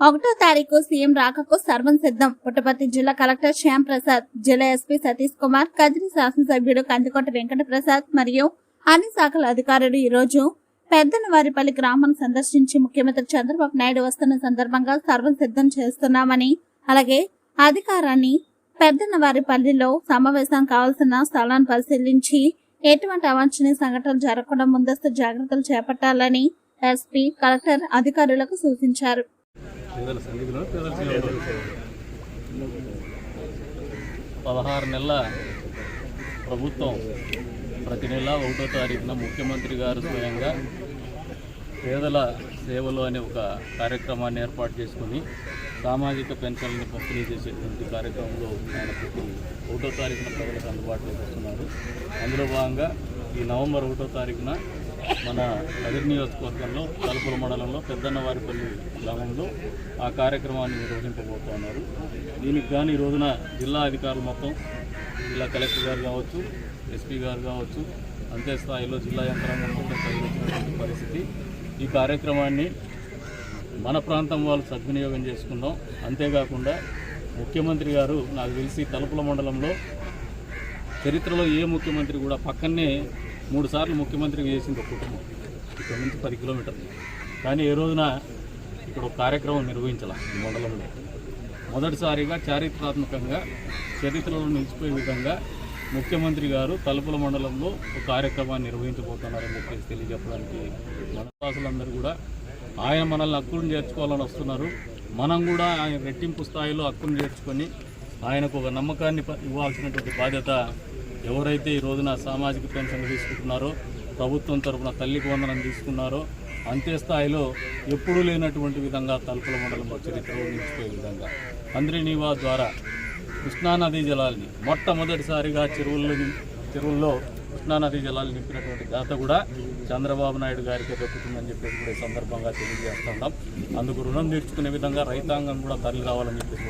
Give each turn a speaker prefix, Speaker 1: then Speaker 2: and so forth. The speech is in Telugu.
Speaker 1: ఒకటో తారీఖు సీఎం రాకకు సర్వం సిద్ధం. పుట్టపర్తి జిల్లా కలెక్టర్ శ్యామ్ ప్రసాద్ జిల్లా ఎస్పీ సతీష్ కుమార్ కదిరి శాసనసభ్యుడు కందికోట వెంకట ప్రసాద్ మరియు అన్ని శాఖల అధికారులు ఈ రోజు పెద్దనవారిపల్లి గ్రామాన్ని సందర్శించి ముఖ్యమంత్రి చంద్రబాబు నాయుడు వస్తున్న సందర్భంగా సర్వం సిద్ధం చేస్తున్నామని అలాగే అధికారాన్ని పెద్దనవారిపల్లిలో సమావేశం కావాల్సిన స్థలాన్ని పరిశీలించి ఎటువంటి అవాంఛనీయ సంఘటనలు జరగకుండా ముందస్తు జాగ్రత్తలు చేపట్టాలని ఎస్పీ కలెక్టర్ అధికారులకు సూచించారు.
Speaker 2: పేదల సన్నిధిలో పేదల పదహారు నెలల ప్రభుత్వం ప్రతి నెల ఒకటో తారీఖున ముఖ్యమంత్రి గారు స్వయంగా పేదల సేవలు అనే ఒక కార్యక్రమాన్ని ఏర్పాటు చేసుకుని సామాజిక పెన్షన్లను పంపిణీ చేసేటువంటి కార్యక్రమంలో ఆయన ప్రతి ఒకటో తారీఖున ప్రజలకు అందుబాటులోకి వస్తున్నారు. అందులో భాగంగా ఈ నవంబర్ ఒకటో తారీఖున మన కదిరి నియోజకవర్గంలో తలుపుల మండలంలో పెద్దన్నవారిపల్లి గ్రామంలో ఆ కార్యక్రమాన్ని నిర్వహింపబోతున్నారు. దీనికి కానీ ఈ రోజున జిల్లా అధికారులు మొత్తం జిల్లా కలెక్టర్ గారు కావచ్చు ఎస్పీ గారు కావచ్చు అంతే స్థాయిలో జిల్లా యంత్రాంగం మొత్తం కలిగినటువంటి పరిస్థితి. ఈ కార్యక్రమాన్ని మన ప్రాంతం వాళ్ళు సద్వినియోగం చేసుకుందాం అంతేకాకుండా ముఖ్యమంత్రి గారు నాకు తెలిసి తలుపుల మండలంలో చరిత్రలో ఏ ముఖ్యమంత్రి కూడా పక్కనే మూడు సార్లు ముఖ్యమంత్రి చేసింది ఒక కుటుంబం. ఇక్కడ నుంచి పది కిలోమీటర్లు. కానీ ఏ రోజున ఇక్కడ ఒక కార్యక్రమం నిర్వహించాల ఈ మండలంలో. మొదటిసారిగా చారిత్రాత్మకంగా చరిత్రలో నిలిచిపోయే విధంగా ముఖ్యమంత్రి గారు తలుపుల మండలంలో ఒక కార్యక్రమాన్ని నిర్వహించబోతున్నారని చెప్పేసి తెలియజెప్పడానికి మన కూడా ఆయన మనల్ని హక్కును చేర్చుకోవాలని వస్తున్నారు. మనం కూడా ఆయన రెట్టింపు స్థాయిలో హక్కును చేర్చుకొని ఆయనకు ఒక నమ్మకాన్ని ప- ఇవ్వాల్సినటువంటి బాధ్యత ఎవరైతే ఈ రోజున సామాజిక పెన్షన్ తీసుకుంటున్నారో ప్రభుత్వం తరపున తల్లికి వందనం తీసుకున్నారో అంతే స్థాయిలో ఎప్పుడూ లేనటువంటి విధంగా తలుపుల మండలంలో చరిత్రలో నిలిచిపోయే విధంగా. అందరి ద్వారా కృష్ణానదీ జలాల్ని మొట్టమొదటిసారిగా చెరువుల్లో నిం- చెరువుల్లో కృష్ణానదీ జలాలు నింపినటువంటి ఘనత కూడా చంద్రబాబు నాయుడు గారికి దక్కుతుందని చెప్పేసి కూడా ఈ సందర్భంగా తెలియజేస్తున్నాం అందుకు రుణం తీర్చుకునే విధంగా రైతాంగం కూడా తరలి రావాలని చెప్పేసి